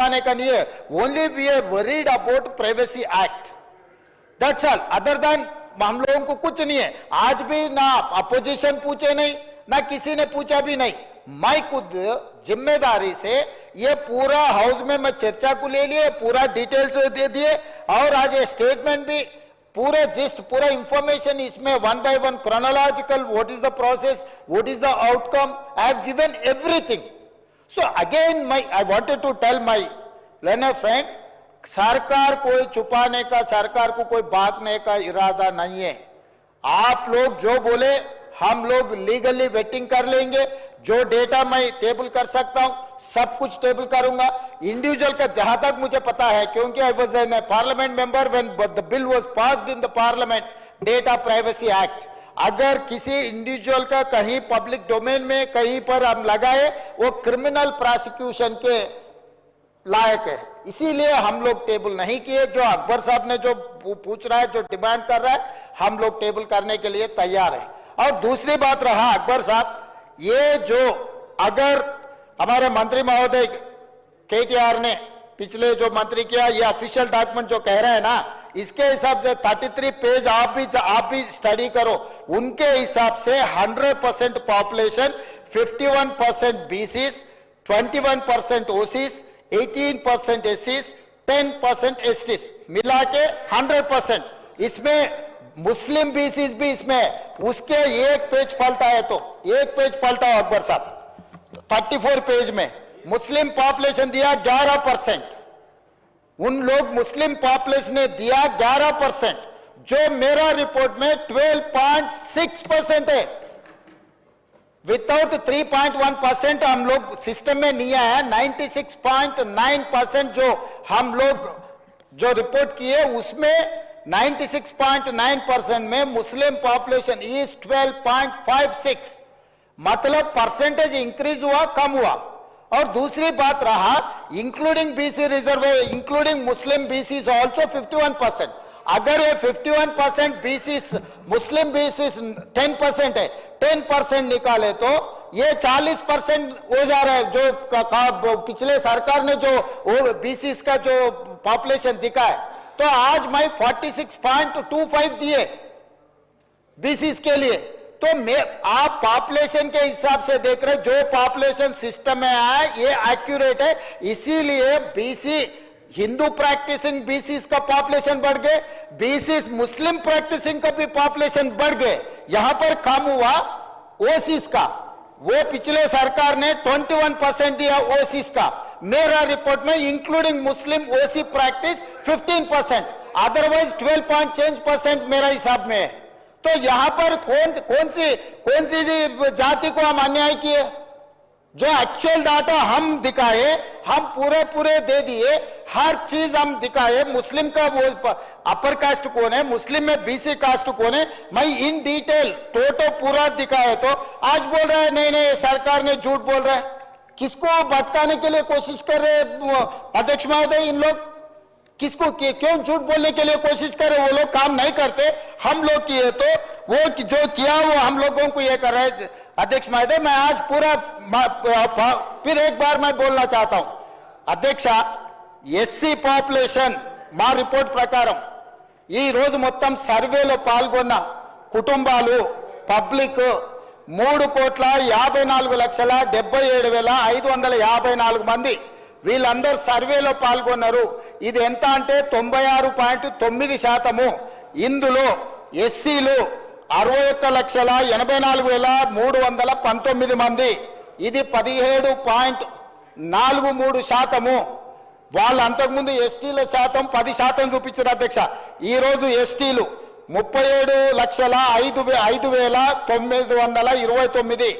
आने का नहीं है only we are worried about privacy act that's all other than हम लोगों को कुछ नहीं है आज भी ना अपोजिशन पूछे नहीं ना किसी ने पूछा भी नहीं मैं खुद ज़िम्मेदारी से ये पूरा हाउस में मैं चर्चा को ले लिए पूरा डिटेल्स दे दिए और आज ये स्टेटमेंट भी पूरे जिस्ट पूरा इंफॉर्मेशन इसमें one by one chronological what is the process what is the outcome I have given everything So again, my I wanted to tell my learner friend, सरकार कोई छुपाने का सरकार को कोई भागने का इरादा नहीं है आप लोग जो बोले हम लोग लीगली वेटिंग कर लेंगे। जो डेटा मैं टेबल कर सकता हूँ सब कुछ टेबल करूँगा। इंडिविजुअल का जहाँ तक मुझे पता है क्योंकि I was an parliament member when the bill was passed in the parliament data privacy act अगर किसी इंडिविजुअल का कहीं पब्लिक डोमेन में कहीं पर हम लगाए, वो क्रिमिनल प्रोसिक्यूशन के लायक है। इसीलिए हम लोग टेबल नहीं किए, जो अकबर साहब ने जो पूछ रहा है, जो डिमांड कर रहा है, हम लोग टेबल करने के लिए तैयार है। और दूसरी बात रहा, अकबर साहब, ये जो अगर हमारे मंत्री महोदय केटीआर ने पिछले जो मंत्री किया, ये ऑफिशियल डॉक्यूमेंट जो कह रहे हैं ना इसके हिसाब से 33 पेज आप भी आप भी स्टडी करो। उनके हिसाब से 100 percent population 51 percent BCs 21 percent OCs 18 percent ACs 10 percent S STs मिला के 100 परसेंट इसमें मुस्लिम बीसीस भी इसमें। उसके एक पेज पलटा है तो एक पेज पलटा अकबर साहब। 34 पेज में, मुस्लिम पॉपुलेशन दिया 11 परसेंट उन लोग मुस्लिम पॉपुलेशन ने दिया 11 परसेंट, जो मेरा रिपोर्ट में 12.6 परसेंट है। विदाउट 3.1 परसेंट हम लोग सिस्टम में नहीं आया 96.9 परसेंट जो हम लोग, जो रिपोर्ट किए, उसमें 96.9 परसेंट में मुस्लिम पॉपुलेशन इज़ 12.56 मतलब परसेंटेज इंक्रीज हुआ, कम हुआ। और दूसरी बात रहा इंक्लूडिंग बीसी रिज़र्व इंक्लूडिंग मुस्लिम बीसी ऑल्सो 51 परसेंट अगर ये 51 परसेंट बीसी मुस्लिम बीसी 10 परसेंट है 10 परसेंट निकाले तो ये 40 परसेंट हो जा रहा है जो का, का, पिछले सरकार ने जो बीसी का जो पॉपुलेशन दिखा है। तो आज मैं 46.25 दिए बीसीस के लिए। तो मैं, आप पॉपुलेशन के हिसाब से देख रहे जो पॉपुलेशन सिस्टम में आया ये एक्यूरेट है, इसीलिए बीसी हिंदू प्रैक्टिसिंग बीसीस का पॉपुलेशन बढ़ गए बीसीस मुस्लिम प्रैक्टिसिंग का भी पॉपुलेशन बढ़ गए। यहाँ पर कम हुआ ओसीस का। वो पिछले सरकार ने 21 परसेंट दिया ओसीस का। मेरा रिपोर्ट में इंक्लूडिंग मुस्लिम OC practice 15 percent otherwise 12 point change percent मेरा हिसाब में है। तो यहाँ पर कौन कौन सी कौन सी जाति को हम अन्याय किए? जो एक्चुअल डाटा हम दिखाए, हम पूरे पूरे दे दिए, हर चीज़ हम दिखाए। मुस्लिम का वो अपर कास्ट कौन है? मुस्लिम में बीसी कास्ट कौन है? मैं इन डिटेल टोटो पूरा दिखाए तो आज बोल रहा है, नहीं नहीं, सरकार ने झूठ बोल रहा है। किसको भटकाने के लिए कोशिश कर रहे अध्यक्ष महोदय, इन लोग? किसको कि- क्यों झूठ बोलने के लिए कोशिश करे वो लोग काम नहीं करते हम लोग किए तो वो कि- जो किया वो हम लोगों को ये कर रहे हैं अध्यक्ष महोदय मैं आज पूरा म- फिर एक बार मैं बोलना चाहता हूं అధ్యక్ష ఎస్సీ పాపులేషన్ మా రిపోర్ట్ ప్రకారం ఈ రోజు మొత్తం సర్వేలో పాల్గొన్న కుటుంబాలు పబ్లిక్ మూడు కోట్ల యాభై నాలుగు లక్షల డెబ్బై ఏడు వేల ఐదు వందల యాభై నాలుగు మంది వీళ్ళందరూ సర్వేలో పాల్గొన్నారు ఇది ఎంత అంటే తొంభై ఆరు పాయింట్ తొమ్మిది శాతము. ఇందులో ఎస్సీలు అరవై ఒక్క లక్షల ఎనభై నాలుగు వేల మూడు వందల పంతొమ్మిది మంది. ఇది పదిహేడు పాయింట్ నాలుగు మూడు శాతము. వాళ్ళు అంతకుముందు ఎస్టీల శాతం పది శాతం చూపించారు అధ్యక్ష. ఈరోజు ఎస్టీలు ముప్పై ఏడు లక్షల ఐదు వే- ఐదు వేల తొమ్మిది వందల ఇరవై తొమ్మిది.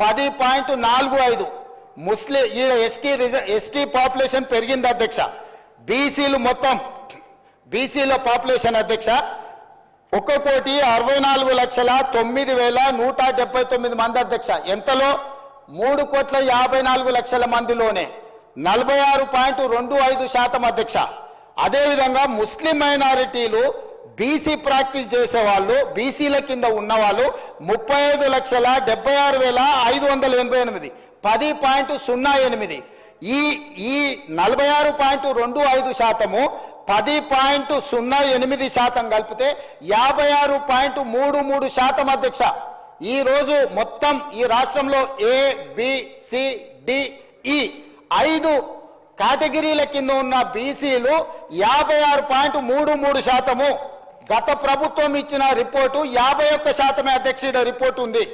పది పాయింట్ నాలుగు ఐదు. ముస్లిం ఈ ఎస్టీ రిజ- ఎస్టీ పాపులేషన్ పెరిగింది అధ్యక్ష. బీసీలు మొత్తం బీసీల పాపులేషన్ అధ్యక్ష ఒక కోటి అరవై నాలుగు లక్షల తొమ్మిది వేల నూట డెబ్బై తొమ్మిది మంది అధ్యక్ష. ఎంతలో? మూడు కోట్ల యాభై నాలుగు లక్షల మందిలోనే. నలభై ఆరు పాయింట్ రెండు ఐదు శాతం అధ్యక్ష. అదేవిధంగా ముస్లిం మైనారిటీలు బీసీ ప్రాక్టీస్ చేసే వాళ్ళు బీసీల కింద ఉన్న వాళ్ళు ముప్పై ఐదు లక్షల డెబ్బై ఆరు వేల ఐదు వందల ఎనభై ఎనిమిది పది పాయింట్ సున్నా ఎనిమిది. ఈ ఈ నలభై ఆరు పాయింట్ రెండు ఐదు శాతము పది పాయింట్ సున్నా ఎనిమిది శాతం కలిపితే యాభై ఆరు పాయింట్ మూడు మూడు శాతం అధ్యక్ష. ఈ రోజు మొత్తం ఈ రాష్ట్రంలో ఏ బిసిడిఈ e ఐదు కేటగిరీల కింద ఉన్న బీసీలు యాభై ఆరు పాయింట్ మూడు మూడు శాతము. గత ప్రభుత్వం ఇచ్చిన రిపోర్టు యాభై ఒక్క శాతమే అధ్యక్షుడ రిపోర్టు ఉంది.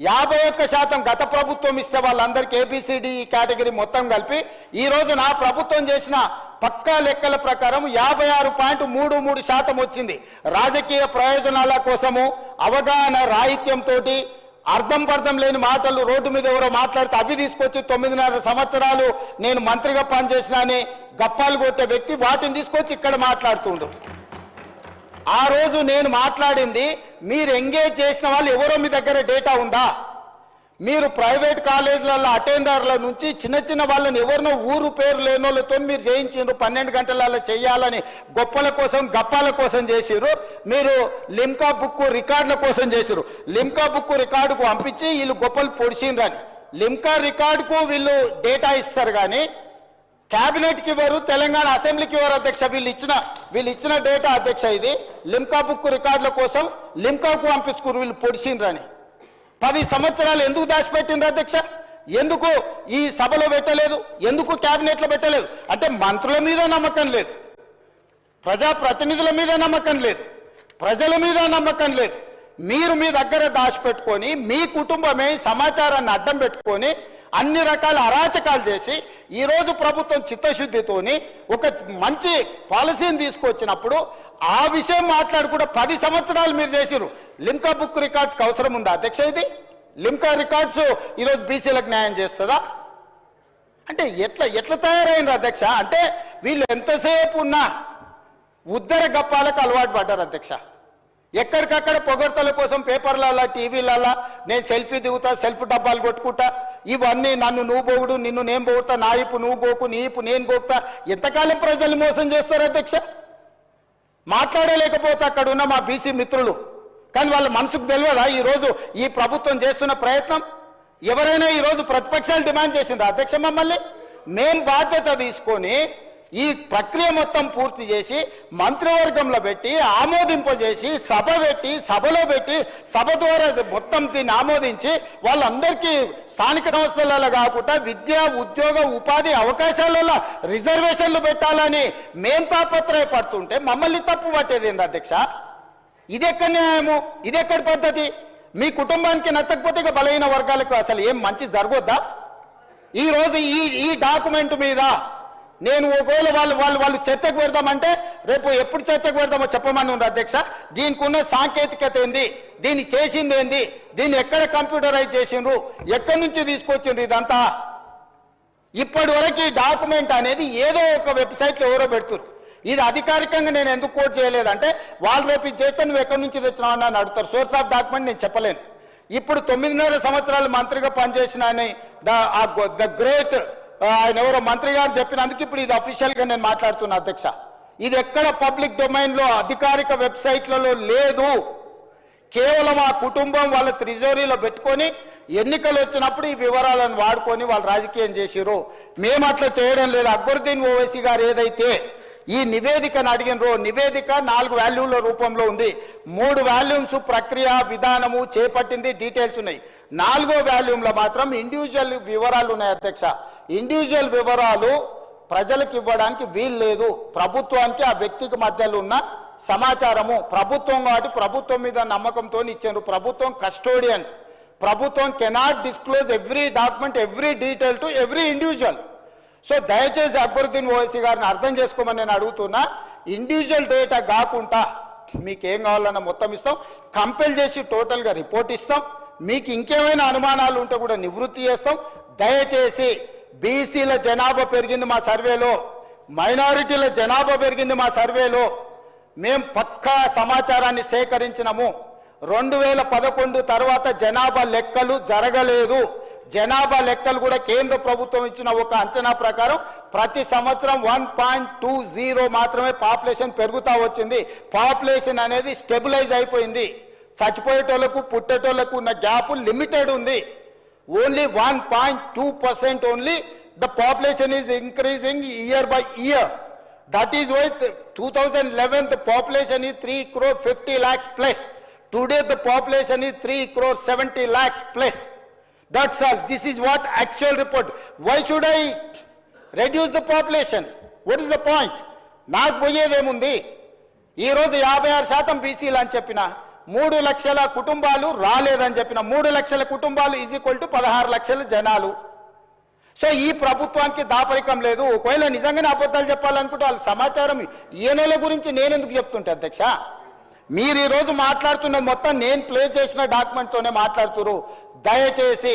యాభై ఒక్క శాతం గత ప్రభుత్వం ఇస్తే వాళ్ళందరికీ ఏబిసిడి కేటగిరీ మొత్తం కలిపి ఈ రోజున నా ప్రభుత్వం చేసిన పక్కా లెక్కల ప్రకారం యాభై ఆరు పాయింట్ మూడు మూడు శాతం వచ్చింది. రాజకీయ ప్రయోజనాల కోసము అవగాహన రాహిత్యంతో అర్థం పర్థం లేని మాటలు రోడ్డు మీద ఎవరో మాట్లాడితే అవి తీసుకొచ్చి తొమ్మిదిన్నర సంవత్సరాలు నేను మంత్రిగా పనిచేసినా అని గప్పాలు కొట్టే వ్యక్తి వాటిని తీసుకొచ్చి ఇక్కడ మాట్లాడుతుండు. ఆ రోజు నేను మాట్లాడింది మీరు ఎంగేజ్ చేసిన వాళ్ళు ఎవరో మీ దగ్గర డేటా ఉందా? మీరు ప్రైవేట్ కాలేజీలలో అటెండర్ల నుంచి చిన్న చిన్న వాళ్ళని ఎవరినో ఊరు పేరు లేని వాళ్ళతో మీరు చేయించారు పన్నెండు గంటలలో చేయాలని గొప్పల కోసం గప్పాల కోసం చేసిరు మీరు లిమ్కా బుక్ రికార్డుల కోసం చేసిరు లిమ్కా బుక్ రికార్డుకు పంపించి వీళ్ళు గొప్పలు పొడిచిండ్రని లిమ్కా రికార్డుకు వీళ్ళు డేటా ఇస్తారు కానీ క్యాబినెట్కి ఇవ్వరు తెలంగాణ అసెంబ్లీకి ఇవ్వరు అధ్యక్ష. వీళ్ళు ఇచ్చిన వీళ్ళు ఇచ్చిన డేటా అధ్యక్ష ఇది. లిమ్కా బుక్ రికార్డుల కోసం లిమ్కాకు పంపించుకురు వీళ్ళు పొడిచిండ్రని పది సంవత్సరాలు ఎందుకు దాచిపెట్టిండ్రు అధ్యక్ష? ఎందుకు ఈ సభలో పెట్టలేదు? ఎందుకు క్యాబినెట్లో పెట్టలేదు? అంటే మంత్రుల మీద నమ్మకం లేదు. ప్రజాప్రతినిధుల మీద నమ్మకం లేదు. ప్రజల మీద నమ్మకం లేదు. మీరు మీ దగ్గర దాచిపెట్టుకొని మీ కుటుంబమే సమాచారాన్ని అడ్డం పెట్టుకొని అన్ని రకాల అరాచకాలు చేసి ఈరోజు ప్రభుత్వం చిత్తశుద్ధితోని ఒక మంచి పాలసీని తీసుకొచ్చినప్పుడు ఆ విషయం మాట్లాడుకుంటే పది సంవత్సరాలు మీరు చేసిరు లింకా బుక్ రికార్డ్స్కి అవసరం ఉందా అధ్యక్ష ఇది? లింకా రికార్డ్స్ ఈరోజు బీసీలకు న్యాయం చేస్తుందా? అంటే ఎట్లా ఎట్లా తయారైంది అధ్యక్ష? అంటే వీళ్ళు ఎంతసేపు ఉన్నా ఉద్దర గప్పాలకు అలవాటు పడ్డారు అధ్యక్ష. ఎక్కడికక్కడ పొగడ్తల కోసం పేపర్లలో టీవీలలో నేను సెల్ఫీ దిగుతా సెల్ఫ్ డబ్బాలు కొట్టుకుంటా ఇవన్నీ నన్ను నువ్వు పోగుడు నిన్ను నేను పోగుతా నా ఇప్పు నువ్వు గోకు నీ ఇప్పు నేను గోకుతా ఎంతకాలం ప్రజల్ని మోసం చేస్తారు అధ్యక్ష? మాట్లాడలేకపోవచ్చు అక్కడ ఉన్న మా బీసీ మిత్రులు. కానీ వాళ్ళ మనసుకు తెలియదా ఈరోజు ఈ ప్రభుత్వం చేస్తున్న ప్రయత్నం? ఎవరైనా ఈరోజు ప్రతిపక్షాలు డిమాండ్ చేసిందా అధ్యక్ష మమ్మల్ని? మేం బాధ్యత తీసుకొని ఈ ప్రక్రియ మొత్తం పూర్తి చేసి మంత్రివర్గంలో పెట్టి ఆమోదింపజేసి సభ పెట్టి సభలో పెట్టి సభ ద్వారా మొత్తం దీన్ని ఆమోదించి వాళ్ళందరికీ స్థానిక సంస్థలలో కాకుండా విద్య ఉద్యోగ ఉపాధి అవకాశాలలో రిజర్వేషన్లు పెట్టాలని మేం తాపత్రయపడుతుంటే మమ్మల్ని తప్పు పట్టేది ఏంది అధ్యక్ష? ఇదెక్కడ న్యాయము? ఇది పద్ధతి? మీ కుటుంబానికి నచ్చకపోతే ఇక బలహీన వర్గాలకు అసలు ఏం మంచి జరగొద్దా? ఈరోజు ఈ ఈ డాక్యుమెంట్ మీద నేను ఒకవేళ వాళ్ళు వాళ్ళు వాళ్ళు చర్చకు పెడదామంటే రేపు ఎప్పుడు చర్చకు పెడదామో చెప్పమని ఉన్నారు అధ్యక్ష. దీనికి ఉన్న సాంకేతికత ఏంది? దీన్ని చేసింది ఏంది? దీన్ని ఎక్కడ కంప్యూటరైజ్ చేసిండ్రు? ఎక్కడి నుంచి తీసుకొచ్చిండ్రు ఇదంతా? ఇప్పటి వరకు ఈ డాక్యుమెంట్ అనేది ఏదో ఒక వెబ్సైట్లో ఎవరో పెడుతున్నారు ఇది అధికారికంగా నేను ఎందుకు కోట్ చేయలేదంటే వాళ్ళు రేపు ఇది చేస్తే నువ్వు ఎక్కడి నుంచి తెచ్చినావు అని అడుగుతారు. సోర్స్ ఆఫ్ డాక్యుమెంట్ నేను చెప్పలేను. ఇప్పుడు తొమ్మిదిన్నర సంవత్సరాలు మంత్రిగా పనిచేసిన ద గ్రేట్ ఆయన ఎవరో మంత్రి గారు చెప్పినందుకు ఇప్పుడు ఇది అఫీషియల్గా నేను మాట్లాడుతున్నా అధ్యక్ష. ఇది ఎక్కడ పబ్లిక్ డొమైన్లో అధికారిక వెబ్సైట్లలో లేదు. కేవలం ఆ కుటుంబం వాళ్ళ త్రిజోరీలో పెట్టుకొని ఎన్నికలు వచ్చినప్పుడు ఈ వివరాలను వాడుకొని వాళ్ళు రాజకీయం చేసిరు మేము అట్లా చేయడం లేదు. అక్బరుద్దీన్ ఓవైసీ గారు ఏదైతే ఈ నివేదికను అడిగినరు నివేదిక నాలుగు వాల్యూల రూపంలో ఉంది. మూడు వాల్యూమ్స్ ప్రక్రియ విధానము చేపట్టింది డీటెయిల్స్ ఉన్నాయి. నాలుగో వాల్యూమ్లో మాత్రం ఇండివిజువల్ వివరాలు ఉన్నాయి అధ్యక్ష. ఇండివిజువల్ వివరాలు ప్రజలకు ఇవ్వడానికి వీలు లేదు. ప్రభుత్వానికి ఆ వ్యక్తికి మధ్యలో ఉన్న సమాచారము. ప్రభుత్వం కాబట్టి ప్రభుత్వం మీద నమ్మకంతో ఇచ్చారు. ప్రభుత్వం కస్టోడియన్. ప్రభుత్వం cannot disclose every document every detail to every individual. So దయచేసి అక్బరుద్దీన్ ఓవైసీ గారిని అర్థం చేసుకోమని నేను అడుగుతున్నా ఇండివిజువల్ డేటా కాకుండా మీకు ఏం కావాలన్నా మొత్తం ఇస్తాం. కంపెల్ చేసి టోటల్గా రిపోర్ట్ ఇస్తాం. మీకు ఇంకేమైనా అనుమానాలు ఉంటే కూడా నివృత్తి చేస్తాం. దయచేసి బీసీల జనాభా పెరిగింది మా సర్వేలో మైనారిటీల జనాభా పెరిగింది మా సర్వేలో మేం పక్కా సమాచారాన్ని సేకరించినము. రెండు వేల పదకొండు తర్వాత జనాభా లెక్కలు జరగలేదు. జనాభా లెక్కలు కూడా కేంద్ర ప్రభుత్వం ఇచ్చిన ఒక అంచనా ప్రకారం ప్రతి సంవత్సరం వన్ పాయింట్ టూ జీరో మాత్రమే పాపులేషన్ పెరుగుతూ వచ్చింది పాపులేషన్ అనేది స్టెబిలైజ్ అయిపోయింది చచ్చిపోయేటోళ్ళకు పుట్టేటోళ్ళకు ఉన్న గ్యాప్ లిమిటెడ్ ఉంది only one point two percent only the population is increasing year by year that is why the 2011, the population is 3 crore 50 lakhs plus. Today, the population is 3 crore 70 lakhs plus. That's all. This is what actual report. Why should I reduce the population? What is the point? నాకు పోయేదేముంది ఈ రోజు యాభై ఆరు శాతం బీసీలు అని చెప్పిన మూడు లక్షల కుటుంబాలు రాలేదని చెప్పిన మూడు లక్షల కుటుంబాలు ఈజ్ ఈక్వల్ టు పదహారు లక్షల జనాలు సో ఈ ప్రభుత్వానికి దాపరికం లేదు ఒకవేళ నిజంగానే అబద్ధాలు చెప్పాలనుకుంటే వాళ్ళ సమాచారం ఈయనల గురించి నేను ఎందుకు చెప్తుంటే అధ్యక్ష మీరు ఈరోజు మాట్లాడుతున్న మొత్తం నేను ప్లే చేసిన డాక్యుమెంట్తోనే మాట్లాడుతురు దయచేసి